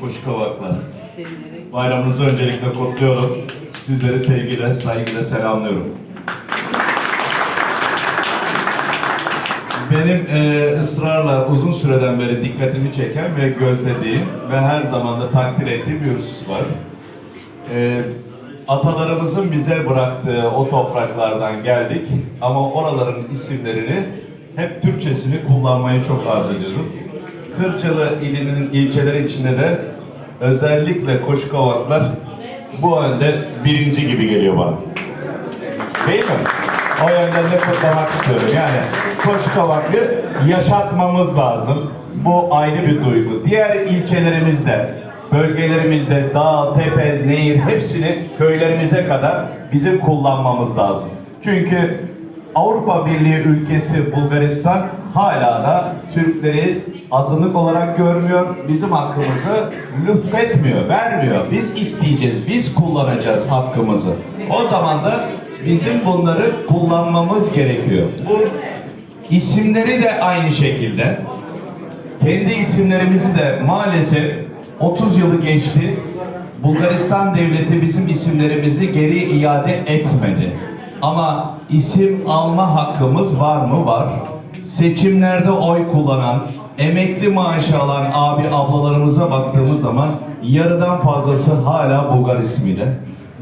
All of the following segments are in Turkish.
Koşkavaklar. Bayramınızı öncelikle kutluyorum. Sizleri sevgiyle, saygıyla selamlıyorum. Benim e, ısrarla uzun süreden beri dikkatimi çeken ve gözlediğim ve her zaman da takdir ettiğim bir husus var. E, atalarımızın bize bıraktığı o topraklardan geldik ama oraların isimlerini hep Türkçesini kullanmayı çok arzu ediyorum. Kırcalı ilinin ilçeleri içinde de özellikle Koşkavaklar bu yönde birinci gibi geliyor bana. Değil mi? O yönden de kutlamak istiyorum. Yani Koşkavak'ı yaşatmamız lazım. Bu ayrı bir duygu. Diğer ilçelerimizde, bölgelerimizde dağ, tepe, nehir hepsini köylerimize kadar bizim kullanmamız lazım. Çünkü Avrupa Birliği ülkesi Bulgaristan hala da Türkleri azınlık olarak görmüyor, bizim hakkımızı lütfetmiyor, vermiyor. Biz isteyeceğiz, biz kullanacağız hakkımızı. O zaman da bizim bunları kullanmamız gerekiyor. Bu isimleri de aynı şekilde. Kendi isimlerimizi de maalesef 30 yılı geçti. Bulgaristan devleti bizim isimlerimizi geri iade etmedi. Ama isim alma hakkımız var mı? Var. Seçimlerde oy kullanan, emekli maaşı alan abi ablalarımıza baktığımız zaman yarıdan fazlası hala Bulgar ismiyle.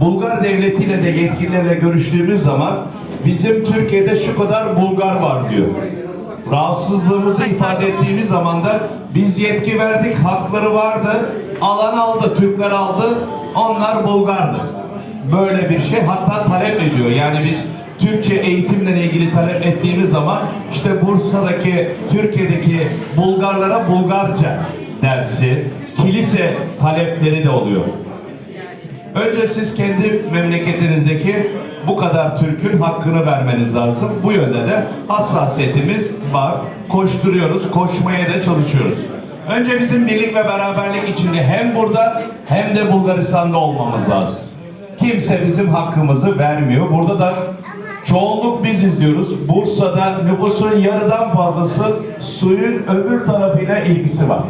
Bulgar devletiyle de yetkililerle görüştüğümüz zaman bizim Türkiye'de şu kadar Bulgar var diyor. Rahatsızlığımızı ifade ettiğimiz zaman da biz yetki verdik, hakları vardı, alan aldı, Türkler aldı, onlar Bulgardı. Böyle bir şey hatta talep ediyor. Yani biz Türkçe eğitimle ilgili talep ettiğimiz zaman işte Bursa'daki, Türkiye'deki Bulgarlara Bulgarca dersi, kilise talepleri de oluyor. Önce siz kendi memleketinizdeki bu kadar Türk'ün hakkını vermeniz lazım. Bu yönde de hassasiyetimiz var. Koşturuyoruz, koşmaya da çalışıyoruz. Önce bizim birlik ve beraberlik içinde hem burada hem de Bulgaristan'da olmamız lazım. Kimse bizim hakkımızı vermiyor. Burada da çoğunluk biziz diyoruz. Bursa'da nüfusun yarıdan fazlası suyun öbür tarafıyla ilgisi var.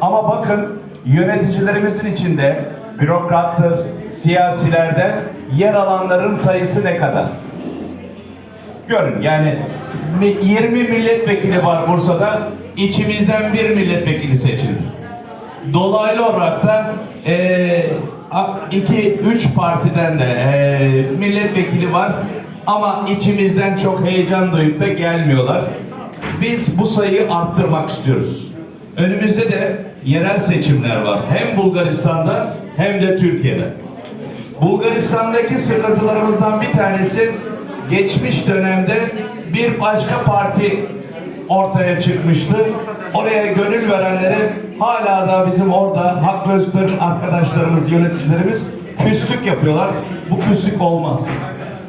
Ama bakın yöneticilerimizin içinde bürokrattır, siyasilerde yer alanların sayısı ne kadar? Görün yani mi- 20 milletvekili var Bursa'da, içimizden bir milletvekili seçildi. Dolaylı olarak da a- iki, üç partiden de eee, milletvekili var ama içimizden çok heyecan duyup da gelmiyorlar. Biz bu sayıyı arttırmak istiyoruz. Önümüzde de yerel seçimler var. Hem Bulgaristan'da hem de Türkiye'de. Bulgaristan'daki sıkıntılarımızdan bir tanesi geçmiş dönemde bir başka parti ortaya çıkmıştı. Oraya gönül verenlere hala da bizim orada Hak ve Özgürlük'ün arkadaşlarımız, yöneticilerimiz küslük yapıyorlar. Bu küslük olmaz.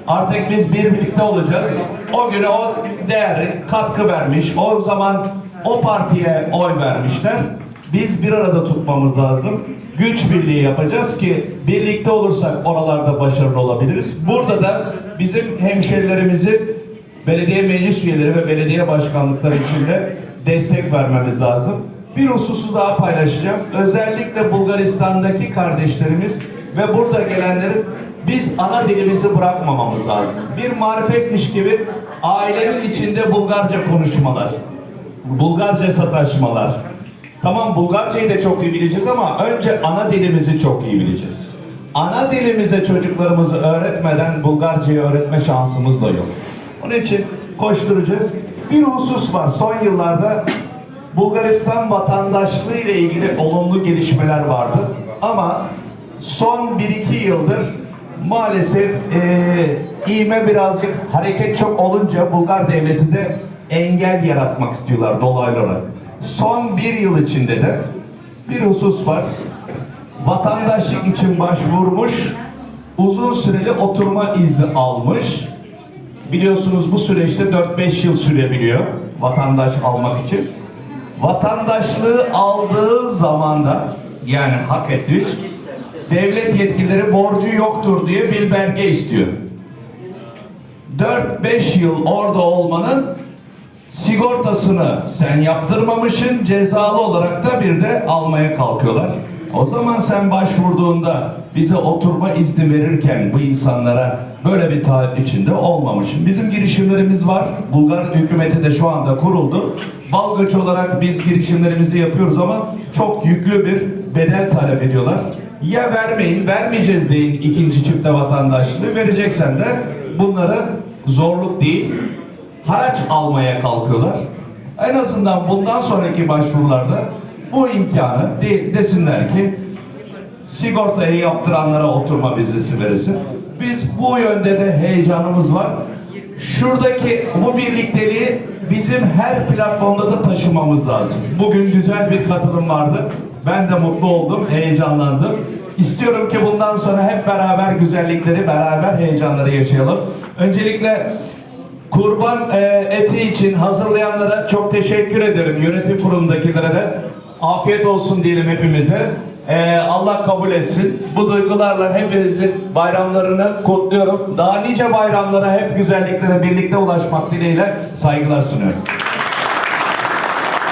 Artık biz bir birlikte olacağız. O güne o değeri katkı vermiş. O zaman o partiye oy vermişler. Biz bir arada tutmamız lazım. Güç birliği yapacağız ki birlikte olursak oralarda başarılı olabiliriz. Burada da bizim hemşerilerimizi belediye meclis üyeleri ve belediye başkanlıkları içinde destek vermemiz lazım. Bir hususu daha paylaşacağım. Özellikle Bulgaristan'daki kardeşlerimiz ve burada gelenlerin biz ana dilimizi bırakmamamız lazım. Bir marifetmiş gibi ailenin içinde Bulgarca konuşmalar, Bulgarca sataşmalar. Tamam Bulgarcayı da çok iyi bileceğiz ama önce ana dilimizi çok iyi bileceğiz. Ana dilimize çocuklarımızı öğretmeden Bulgarcayı öğretme şansımız da yok. Onun için koşturacağız. Bir husus var. Son yıllarda Bulgaristan vatandaşlığı ile ilgili olumlu gelişmeler vardı. Ama son 1-2 yıldır maalesef eee iğme birazcık hareket çok olunca Bulgar devleti de engel yaratmak istiyorlar dolaylı olarak. Son bir yıl içinde de bir husus var. Vatandaşlık için başvurmuş, uzun süreli oturma izni almış. Biliyorsunuz bu süreçte 4-5 yıl sürebiliyor vatandaş almak için. Vatandaşlığı aldığı zaman da yani hak etmiş, devlet yetkilileri borcu yoktur diye bir belge istiyor. 4-5 yıl orada olmanın sigortasını sen yaptırmamışsın cezalı olarak da bir de almaya kalkıyorlar. O zaman sen başvurduğunda bize oturma izni verirken bu insanlara böyle bir taahhüt içinde olmamışsın. Bizim girişimlerimiz var. Bulgar hükümeti de şu anda kuruldu. Balgaç olarak biz girişimlerimizi yapıyoruz ama çok yüklü bir bedel talep ediyorlar. Ya vermeyin, vermeyeceğiz deyin ikinci çifte vatandaşlığı. Vereceksen de bunları zorluk değil, haraç almaya kalkıyorlar. En azından bundan sonraki başvurularda bu imkanı de- desinler ki sigortayı yaptıranlara oturma vizesi verirsin. Biz bu yönde de heyecanımız var. Şuradaki bu birlikteliği bizim her platformda da taşımamız lazım. Bugün güzel bir katılım vardı. Ben de mutlu oldum, heyecanlandım. İstiyorum ki bundan sonra hep beraber güzellikleri, beraber heyecanları yaşayalım. Öncelikle Kurban e, eti için hazırlayanlara çok teşekkür ederim. Yönetim kurulundakilere de afiyet olsun diyelim hepimize. E, Allah kabul etsin. Bu duygularla hepinizin bayramlarını kutluyorum. Daha nice bayramlara hep güzelliklere birlikte ulaşmak dileğiyle saygılar sunuyorum.